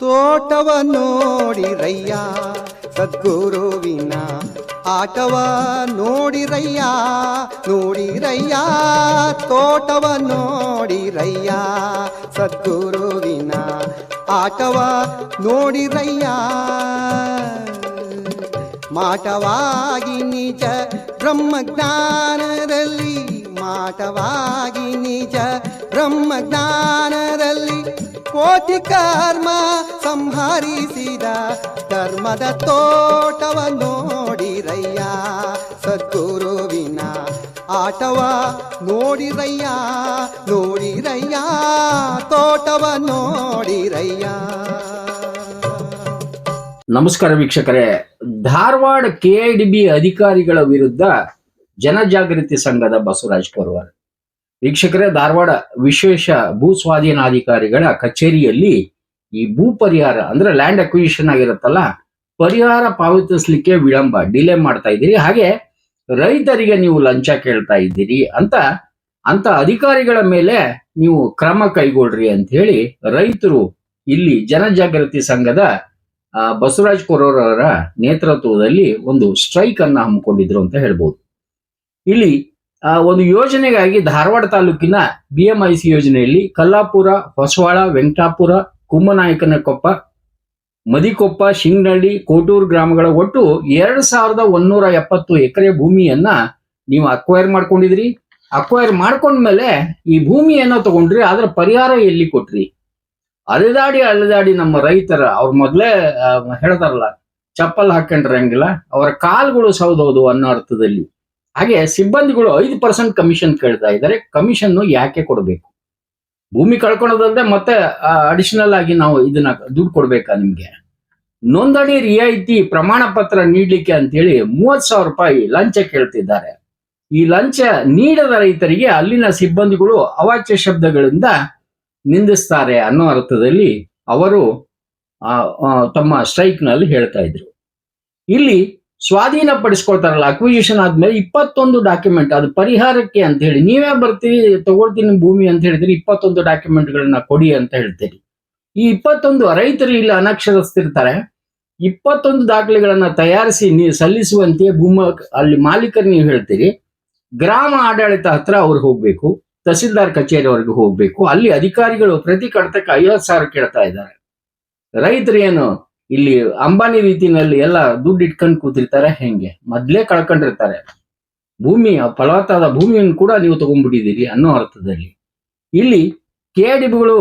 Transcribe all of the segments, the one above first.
ತೋಟವ ನೋಡಿರಯ್ಯ, ಸದ್ಗುರುವಿನ ಆಟವ ನೋಡಿರಯ್ಯ ನೋಡಿರಯ್ಯ, ತೋಟವ ನೋಡಿರಯ್ಯ, ಸದ್ಗುರುವಿನ ಆಟವ ನೋಡಿರಯ್ಯ. ಮಾಟವಾಗಿ ನಿಜ ಬ್ರಹ್ಮಜ್ಞಾನದಲ್ಲಿ, ಮಾಟವಾಗಿ ನಿಜ ಬ್ರಹ್ಮಜ್ಞಾನದಲ್ಲಿ ಕೋಟಿ ಕರ್ಮ ಸಂಹರಿಸಿದ ಧರ್ಮದ ತೋಟವ ನೋಡಿರಯ್ಯ. ಸದ್ಗುರುವಿನ ಆಟವ ನೋಡಿರಯ್ಯ ನೋಡಿರಯ್ಯ, ತೋಟವ ನೋಡಿರಯ್ಯ. ನಮಸ್ಕಾರ ವೀಕ್ಷಕರೇ. ಧಾರವಾಡ ಕೆಐಡಿಬಿ ಅಧಿಕಾರಿಗಳ ವಿರುದ್ಧ ಜನಜಾಗೃತಿ ಸಂಘದ ಬಸವರಾಜ್ ಕೊರವಾರ್. ವೀಕ್ಷಕರೇ, ಧಾರವಾಡ ವಿಶೇಷ ಭೂ ಸ್ವಾಧೀನಾಧಿಕಾರಿಗಳ ಕಚೇರಿಯಲ್ಲಿ ಈ ಭೂ ಪರಿಹಾರ ಅಂದ್ರೆ ಲ್ಯಾಂಡ್ ಅಕ್ವಿಸಿಷನ್ ಆಗಿರುತ್ತಲ್ಲ, ಪರಿಹಾರ ಪಾವತಿಸ್ಲಿಕ್ಕೆ ವಿಳಂಬ ಡಿಲೇ ಮಾಡ್ತಾ ಇದ್ದೀರಿ. ಹಾಗೆ ರೈತರಿಗೆ ನೀವು ಲಂಚ ಕೇಳ್ತಾ ಇದ್ದೀರಿ ಅಂತ ಅಂತ ಅಧಿಕಾರಿಗಳ ಮೇಲೆ ನೀವು ಕ್ರಮ ಕೈಗೊಳ್ರಿ ಅಂತ ಹೇಳಿ ರೈತರು ಇಲ್ಲಿ ಜನಜಾಗೃತಿ ಸಂಘದ ಬಸವರಾಜ್ ಕೊರೋರವರ ನೇತೃತ್ವದಲ್ಲಿ ಒಂದು ಸ್ಟ್ರೈಕ್ ಅನ್ನ ಹಮ್ಮಿಕೊಂಡಿದ್ರು ಅಂತ ಹೇಳ್ಬೋದು. ಇಲ್ಲಿ ಒಂದು ಯೋಜನೆಗಾಗಿ ಧಾರವಾಡ ತಾಲೂಕಿನ ಬಿ ಎಂ ಐ ಸಿ ಯೋಜನೆಯಲ್ಲಿ ಕಲ್ಲಾಪುರ, ಹೊಸವಾಳ, ವೆಂಕಟಾಪುರ ಕುಮ್ಮನಾಯಕನಕೊಪ್ಪ ಮದಿಕೊಪ್ಪ, ಶಿಂಗ್ನಳ್ಳಿ, ಕೋಟೂರು ಗ್ರಾಮಗಳ ಒಟ್ಟು ಎರಡ್ ಸಾವಿರದ ಒಂದೂರ ಎಪ್ಪತ್ತು ಎಕರೆ ಭೂಮಿಯನ್ನ ನೀವು ಅಕ್ವೈರ್ ಮಾಡ್ಕೊಂಡಿದ್ರಿ. ಅಕ್ವೈರ್ ಮಾಡ್ಕೊಂಡ್ಮೇಲೆ ಈ ಭೂಮಿಯನ್ನ ತಗೊಂಡ್ರಿ ಅದರ ಪರಿಹಾರ ಎಲ್ಲಿ ಕೊಟ್ರಿ? ಅಲೆದಾಡಿ ಅಲೆದಾಡಿ ನಮ್ಮ ರೈತರ, ಅವ್ರ ಮೊದ್ಲೇ ಹೇಳ್ತಾರಲ್ಲ, ಚಪ್ಪಲ್ ಹಾಕೊಂಡ್ರಂಗಿಲ್ಲ ಅವರ ಕಾಲ್ಗಳು ಸೌದೌದು ಅನ್ನೋ ಅರ್ಥದಲ್ಲಿ. ಹಾಗೆ ಸಿಬ್ಬಂದಿಗಳು ಐದು ಪರ್ಸೆಂಟ್ ಕಮಿಷನ್ ಕೇಳ್ತಾ ಇದ್ದಾರೆ. ಕಮಿಷನ್ ಯಾಕೆ ಕೊಡಬೇಕು? ಭೂಮಿ ಕಳ್ಕೊಳೋದಲ್ಲದೆ ಮತ್ತೆ ಅಡಿಷನಲ್ ಆಗಿ ನಾವು ಇದನ್ನ ದುಡ್ಡು ಕೊಡ್ಬೇಕಾ ನಿಮ್ಗೆ? ನೋಂದಣಿ ರಿಯಾಯಿತಿ ಪ್ರಮಾಣ ಪತ್ರ ನೀಡ್ಲಿಕ್ಕೆ ಅಂತೇಳಿ ಮೂವತ್ ಸಾವಿರ ರೂಪಾಯಿ ಲಂಚ ಕೇಳ್ತಿದ್ದಾರೆ. ಈ ಲಂಚ ನೀಡದ ರೈತರಿಗೆ ಅಲ್ಲಿನ ಸಿಬ್ಬಂದಿಗಳು ಅವಾಚ್ಯ ಶಬ್ದಗಳಿಂದ ನಿಂದಿಸ್ತಾರೆ ಅನ್ನೋ ಅರ್ಥದಲ್ಲಿ ಅವರು ತಮ್ಮ ಸ್ಟ್ರೈಕ್ನಲ್ಲಿ ಹೇಳ್ತಾ ಇದ್ರು. ಇಲ್ಲಿ ಸ್ವಾಧೀನ ಪಡಿಸ್ಕೊಳ್ತಾರಲ್ಲ ಅಕ್ವಿಜಿಷನ್ ಆದ್ಮೇಲೆ ಇಪ್ಪತ್ತೊಂದು ಡಾಕ್ಯುಮೆಂಟ್ ಅದು ಪರಿಹಾರಕ್ಕೆ ಅಂತ ಹೇಳಿ, ನೀವೇ ಬರ್ತೀರಿ, ತಗೊಳ್ತೀನಿ ಭೂಮಿ ಅಂತ ಹೇಳಿದ್ರೆ ಇಪ್ಪತ್ತೊಂದು ಡಾಕ್ಯುಮೆಂಟ್ ಗಳನ್ನ ಕೊಡಿ ಅಂತ ಹೇಳ್ತೀರಿ. ಈ ಇಪ್ಪತ್ತೊಂದು ರೈತರು ಇಲ್ಲಿ ಅನಕ್ಷರಸ್ಥಿರ್ತಾರೆ ಇಪ್ಪತ್ತೊಂದು ದಾಖಲೆಗಳನ್ನ ತಯಾರಿಸಿ ನೀವು ಸಲ್ಲಿಸುವಂತೆ ಭೂಮ, ಅಲ್ಲಿ ಮಾಲೀಕರು ನೀವು ಹೇಳ್ತೀರಿ. ಗ್ರಾಮ ಆಡಳಿತ ಹತ್ರ ಅವ್ರು ಹೋಗ್ಬೇಕು, ತಹಸೀಲ್ದಾರ್ ಕಚೇರಿವರೆಗೂ ಹೋಗ್ಬೇಕು, ಅಲ್ಲಿ ಅಧಿಕಾರಿಗಳು ಪ್ರತಿ ಕಡತಕ್ಕೆ ಐವತ್ತು ಸಾವಿರ ಕೇಳ್ತಾ ಇದ್ದಾರೆ. ರೈತರು ಏನು ಇಲ್ಲಿ ಅಂಬಾನಿ ರೀತಿನಲ್ಲಿ ಎಲ್ಲ ದುಡ್ಡು ಇಟ್ಕೊಂಡು ಕೂತಿರ್ತಾರೆ ಹೆಂಗೆ? ಮೊದ್ಲೇ ಕಳ್ಕೊಂಡಿರ್ತಾರೆ. ಭೂಮಿ ಫಲವತ್ತಾದ ಭೂಮಿಯನ್ನು ಕೂಡ ನೀವು ತಗೊಂಡ್ಬಿಟ್ಟಿದ್ದೀರಿ ಅನ್ನೋ ಅರ್ಥದಲ್ಲಿ. ಇಲ್ಲಿ ಕೆಡಿಬಿಗಳು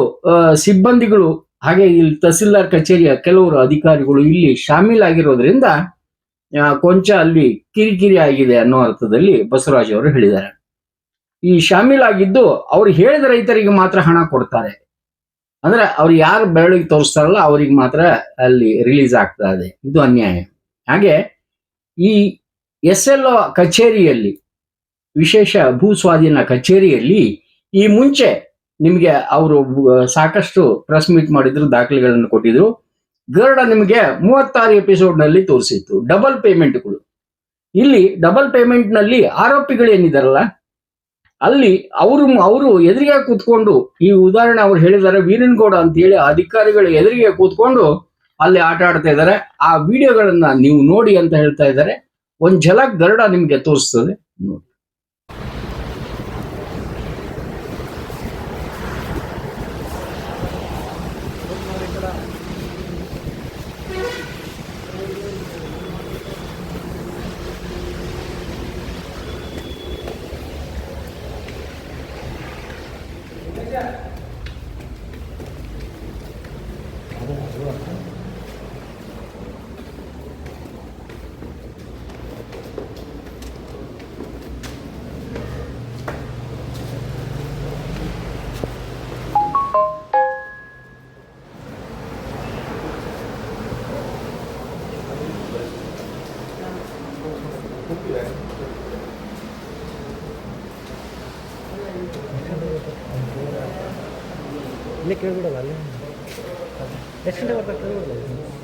ಸಿಬ್ಬಂದಿಗಳು, ಹಾಗೆ ಇಲ್ಲಿ ತಹಸೀಲ್ದಾರ್ ಕಚೇರಿಯ ಕೆಲವರು ಅಧಿಕಾರಿಗಳು ಇಲ್ಲಿ ಶಾಮೀಲಾಗಿರೋದ್ರಿಂದ ಆಗಿರೋದ್ರಿಂದ ಕೊಂಚ ಅಲ್ಲಿ ಕಿರಿಕಿರಿ ಆಗಿದೆ ಅನ್ನೋ ಅರ್ಥದಲ್ಲಿ ಬಸವರಾಜ್ ಅವರು ಹೇಳಿದ್ದಾರೆ. ಈ ಶಾಮೀಲಾಗಿದ್ದು ಅವ್ರು ಹೇಳಿದ ರೈತರಿಗೆ ಮಾತ್ರ ಹಣ ಕೊಡ್ತಾರೆ. ಅಂದ್ರೆ ಅವ್ರು ಯಾರು ಬೆರಳಿಗೆ ತೋರಿಸ್ತಾರಲ್ಲ ಅವ್ರಿಗೆ ಮಾತ್ರ ಅಲ್ಲಿ ರಿಲೀಸ್ ಆಗ್ತಾ ಇದೆ. ಇದು ಅನ್ಯಾಯ. ಹಾಗೆ ಈ ಎಸ್ ಎಲ್ ಕಚೇರಿಯಲ್ಲಿ, ವಿಶೇಷ ಭೂ ಸ್ವಾಧೀನ ಕಚೇರಿಯಲ್ಲಿ ಈ ಮುಂಚೆ ನಿಮಗೆ ಅವರು ಸಾಕಷ್ಟು ಪ್ರೆಸ್ ಮೀಟ್ ಮಾಡಿದ್ರು, ದಾಖಲೆಗಳನ್ನು ಕೊಟ್ಟಿದ್ರು. ಗರ್ಡ ನಿಮಗೆ ಮೂವತ್ತಾರು ಎಪಿಸೋಡ್ನಲ್ಲಿ ತೋರಿಸಿತ್ತು ಡಬಲ್ ಪೇಮೆಂಟ್ಗಳು ಇಲ್ಲಿ ಡಬಲ್ ಪೇಮೆಂಟ್ನಲ್ಲಿ ಆರೋಪಿಗಳು ಏನಿದಾರಲ್ಲ ಅಲ್ಲಿ ಅವರು ಅವರು ಎದುರಿಗೆ ಕೂತ್ಕೊಂಡು, ಈ ಉದಾಹರಣೆ ಅವ್ರು ಹೇಳಿದ್ದಾರೆ, ವೀರನ್ಗೌಡ ಅಂತ ಹೇಳಿ ಅಧಿಕಾರಿಗಳು ಎದುರಿಗೆ ಕೂತ್ಕೊಂಡು ಅಲ್ಲಿ ಆಟ ಆಡ್ತಾ ಇದ್ದಾರೆ. ಆ ವಿಡಿಯೋಗಳನ್ನ ನೀವು ನೋಡಿ ಅಂತ ಹೇಳ್ತಾ ಇದ್ದಾರೆ. ಒಂದ್ ಝಲಕ್ ಗರುಡ ನಿಮ್ಗೆ ತೋರಿಸ್ತದೆ. ನೋಡಿ. ಇಲ್ಲೇ ಕೇಳ್ಬಿಡಲ್ಲ ಅಲ್ಲೇ. ಎಷ್ಟು ಗಂಟೆ ಬರ್ತಾರೆ ಕೇಳ್ಬಿಡಲ್ಲ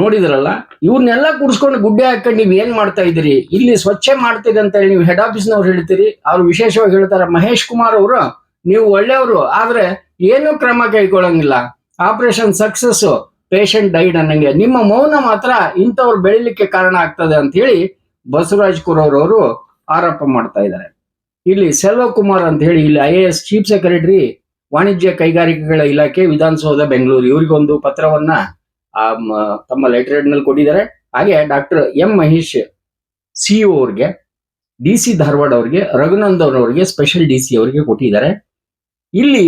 ನೋಡಿದ್ರಲ್ಲ ಇವ್ರನ್ನೆಲ್ಲ ಕೂಡಿಸ್ಕೊಂಡು ಗುಡ್ಡೆ ಹಾಕೊಂಡು ನೀವು ಏನ್ ಮಾಡ್ತಾ ಇದ್ದೀರಿ? ಇಲ್ಲಿ ಸ್ವಚ್ಛ ಮಾಡ್ತೀರಿ ಅಂತ ಹೇಳಿ ನೀವು ಹೆಡ್ ಆಫೀಸ್ನವ್ರು ಹೇಳ್ತೀರಿ. ಅವ್ರು ವಿಶೇಷವಾಗಿ ಹೇಳ್ತಾರೆ, ಮಹೇಶ್ ಕುಮಾರ್ ಅವರು, ನೀವು ಒಳ್ಳೆಯವರು, ಆದ್ರೆ ಏನು ಕ್ರಮ ಕೈಗೊಳ್ಳಂಗಿಲ್ಲ. ಆಪರೇಷನ್ ಸಕ್ಸಸ್ ಪೇಷಂಟ್ ಡೈಡ್ ಅನ್ನಂಗೆ. ನಿಮ್ಮ ಮೌನ ಮಾತ್ರ ಇಂಥವ್ರು ಬೆಳಿಲಿಕ್ಕೆ ಕಾರಣ ಆಗ್ತದೆ ಅಂತ ಹೇಳಿ ಬಸವರಾಜ್ ಕುರವ್ರವರು ಆರೋಪ ಮಾಡ್ತಾ ಇದ್ದಾರೆ. ಇಲ್ಲಿ ಸೆಲ್ವಕುಮಾರ್ ಅಂತ ಹೇಳಿ, ಇಲ್ಲಿ I A S chief secretary ವಾಣಿಜ್ಯ ಕೈಗಾರಿಕೆಗಳ ಇಲಾಖೆ, ವಿಧಾನಸೌಧ, ಬೆಂಗಳೂರು, ಇವರಿಗೊಂದು ಪತ್ರವನ್ನ ಆ ತಮ್ಮ ಲೆಟರ್ನಲ್ಲಿ ಕೊಟ್ಟಿದ್ದಾರೆ. ಹಾಗೆ ಡಾಕ್ಟರ್ ಎಂ ಮಹೇಶ್ ಸಿಇಒ ಅವ್ರಿಗೆ ಡಿ ಸಿ ಧಾರವಾಡ ಅವರಿಗೆ, ರಘುನಂದನ್ ಅವ್ರಿಗೆ ಸ್ಪೆಷಲ್ ಡಿ ಸಿ ಅವರಿಗೆ ಕೊಟ್ಟಿದ್ದಾರೆ. ಇಲ್ಲಿ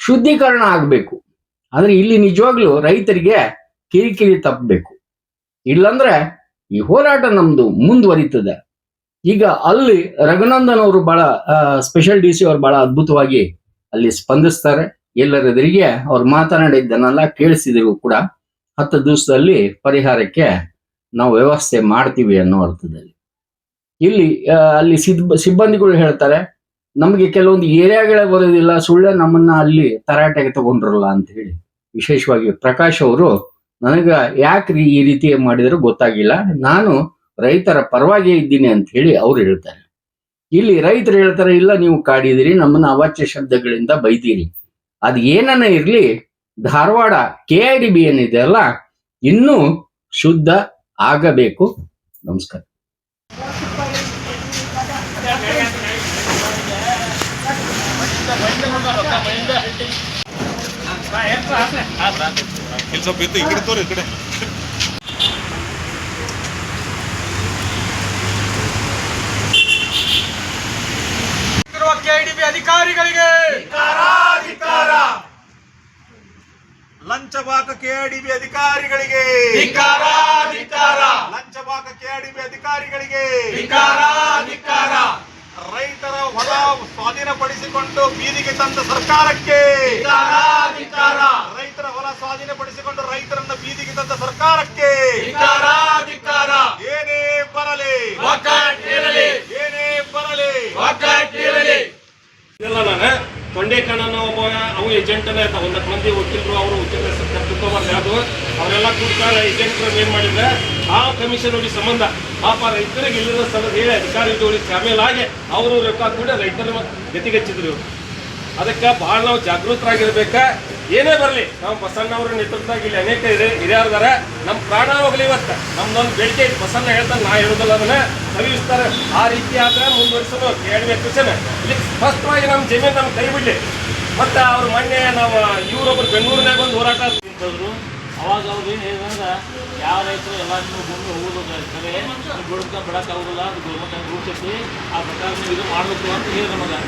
ಶುದ್ಧೀಕರಣ ಆಗಬೇಕು. ಆದ್ರೆ ಇಲ್ಲಿ ನಿಜವಾಗ್ಲೂ ರೈತರಿಗೆ ಕಿರಿಕಿರಿ ತಪ್ಪಬೇಕು. ಇಲ್ಲಂದ್ರೆ ಈ ಹೋರಾಟ ನಮ್ದು ಮುಂದುವರಿತದೆ. ಈಗ ಅಲ್ಲಿ ರಘುನಂದನ್ ಅವರು ಬಹಳ ಸ್ಪೆಷಲ್ ಡಿ ಸಿ ಅವರು ಬಹಳ ಅದ್ಭುತವಾಗಿ ಅಲ್ಲಿ ಸ್ಪಂದಿಸ್ತಾರೆ. ಎಲ್ಲರೆದುರಿಗೆ ಅವ್ರು ಮಾತನಾಡಿದ್ದನ್ನೆಲ್ಲ ಕೇಳಿಸಿದ್ರು ಕೂಡ. ಹತ್ತು ದಿವಸದಲ್ಲಿ ಪರಿಹಾರಕ್ಕೆ ನಾವು ವ್ಯವಸ್ಥೆ ಮಾಡ್ತೀವಿ ಅನ್ನೋ ಅರ್ಥದಲ್ಲಿ. ಇಲ್ಲಿ ಅಲ್ಲಿ ಸಿಬ್ ಸಿಬ್ಬಂದಿಗಳು ಹೇಳ್ತಾರೆ, ನಮಗೆ ಕೆಲವೊಂದು ಏರಿಯಾಗಳೇ ಬರೋದಿಲ್ಲ, ಸುಳ್ಳೆ ನಮ್ಮನ್ನ ಅಲ್ಲಿ ತರಾಟೆಗೆ ತಗೊಂಡ್ರಲ್ಲ ಅಂತ ಹೇಳಿ. ವಿಶೇಷವಾಗಿ ಪ್ರಕಾಶ್ ಅವರು, ನನಗ ಯಾಕ್ರಿ ಈ ರೀತಿ ಮಾಡಿದ್ರು ಗೊತ್ತಾಗಿಲ್ಲ. ನಾನು ರೈತರ ಪರವಾಗಿ ಇದ್ದೀನಿ ಅಂತ ಹೇಳಿ ಅವ್ರು ಹೇಳ್ತಾರೆ. ಇಲ್ಲಿ ರೈತರು ಹೇಳ್ತಾರೆ, ಇಲ್ಲ ನೀವು ಕಾಡಿದಿರಿ ನಮ್ಮನ್ನ ಅವಾಚ್ಯ ಶಬ್ದಗಳಿಂದ ಬೈತೀರಿ. ಅದ್ ಏನನ್ನ ಇರಲಿ, Dharwad K I D B ಏನಿದೆ ಅಲ್ಲ, ಇನ್ನೂ ಶುದ್ಧ ಆಗಬೇಕು. ನಮಸ್ಕಾರ. ಇಲ್ಲಿ ಬಿತ್ತು ಈ ಅಧಿಕಾರಿಗಳಿಗೆ ಲಂಚಬಾಕ ಕೆಆರ್ಡಿಬಿ ಅಧಿಕಾರಿಗಳಿಗೆ ಧಿಕ್ಕಾರ, ಧಿಕ್ಕಾರ. ಕೆಆರ್ಡಿಬಿ ಅಧಿಕಾರಿಗಳಿಗೆ ಧಿಕ್ಕಾರ, ಧಿಕ್ಕಾರ. ರೈತರ ಹೊಲ ಸ್ವಾಧೀನಪಡಿಸಿಕೊಂಡು ಬೀದಿಗೆ ತಂದ ಸರ್ಕಾರಕ್ಕೆ ಧಿಕ್ಕಾರ, ಧಿಕ್ಕಾರ. ರೈತರ ಹೊಲ ಸ್ವಾಧೀನಪಡಿಸಿಕೊಂಡು ರೈತರನ್ನ ಬೀದಿಗೆ ತಂದ ಸರ್ಕಾರಕ್ಕೆ ಧಿಕ್ಕಾರ, ಧಿಕ್ಕಾರ. ಏನೇ ಬರಲಿ ಒಕ್ಕಟ್ಟಿರಲಿ ಏನೇ ಬರಲಿ ಒಕ್ಕಟ್ಟಿರಲಿ ಇರಲಿ. ಇಲ್ಲ ನಾನು ತೊಂಡೆಕಣ್ಣನ ಒಬ್ಬ ಅವು ಏಜೆಂಟನೇ ಇರ್ತಾವ ಒಂದಕ್ಕೆ ಮಂದಿ ವಕೀಲರು ಅವರು ವಕೀಲರ ಕರ್ತೃತ್ವ ಯಾವುದು ಅವರೆಲ್ಲ ಕೂಡ್ತಾರೆ ಏಜೆಂಟ್ರು ಏನು ಮಾಡಿದ್ರೆ, ಆ ಕಮಿಷನ್ ಅವ್ರಿಗೆ ಸಂಬಂಧ. ಪಾಪ ರೈತರಿಗೆ ಇಲ್ಲಿರೋ ಸ್ಥಳದ ಹೇಳಿ ಅಧಿಕಾರಿ ಜೋಡಿ ಶಾಮೀಲಾಗಿ ಅವರು ರೊಕ್ಕ ಕೂಡ ರೈತರ ಗತಿಗೆಚ್ಚಿದ್ರು ಅದಕ್ಕೆ ಬಹಳ ನಾವು ಜಾಗೃತರಾಗಿರ್ಬೇಕ. ಏನೇ ಬರಲಿ, ನಾವು ಬಸಣ್ಣವ್ರ ನೇತೃತ್ವದಾಗ ಇಲ್ಲಿ ಅನೇಕ ಇದೆ ಹಿರಿಯರ್ದಾರ. ನಮ್ಮ ಪ್ರಾಣ ಹೋಗ್ಲಿ ಇವತ್ತು. ನಮ್ದೊಂದು ಬೇಡಿಕೆ ಐತಿ. ಬಸಣ್ಣ ಹೇಳ್ತಾನೆ, ನಾ ಹೇಳೋದಿಲ್ಲ ಅದನ್ನ. ಸವಿಸ್ತಾರೆ ಆ ರೀತಿ ಆದ್ರೆ ಮುಂದುವರಿಸಲು ಕೇಳಬೇಕು ಇಲ್ಲಿ ಸ್ಪಷ್ಟವಾಗಿ ನಮ್ಮ ಜಮೀನು ನಮ್ಮ ಕೈ ಬಿಡಲಿ. ಮತ್ತೆ ಅವ್ರ ಮೊನ್ನೆ ನಾವು ಇವರೊಬ್ರು ಬೆಂಗಳೂರಿನಾಗ ಒಂದು ಹೋರಾಟ ನಿಂತದ್ರು ಅವಾಗ ಅವ್ರು ಏನು ಹೇಳಿದ್ರೆ ಯಾವ ರೈತರು ಎಲ್ಲಾದ್ರೂ ಭೂಮಿ ಹೋಗೋದು ಕರೆ ಬಿಡ್ಕ ಬಿಡಕ್ಕಾಗೋದಿಲ್ಲ, ಅದು ಗೌರ್ಮೆಂಟ್ ಆ ಪ್ರಕಾರ ಇದು ಮಾಡಬೇಕು ಅಂತ ಹೇಳಿ ನಮಗೆ.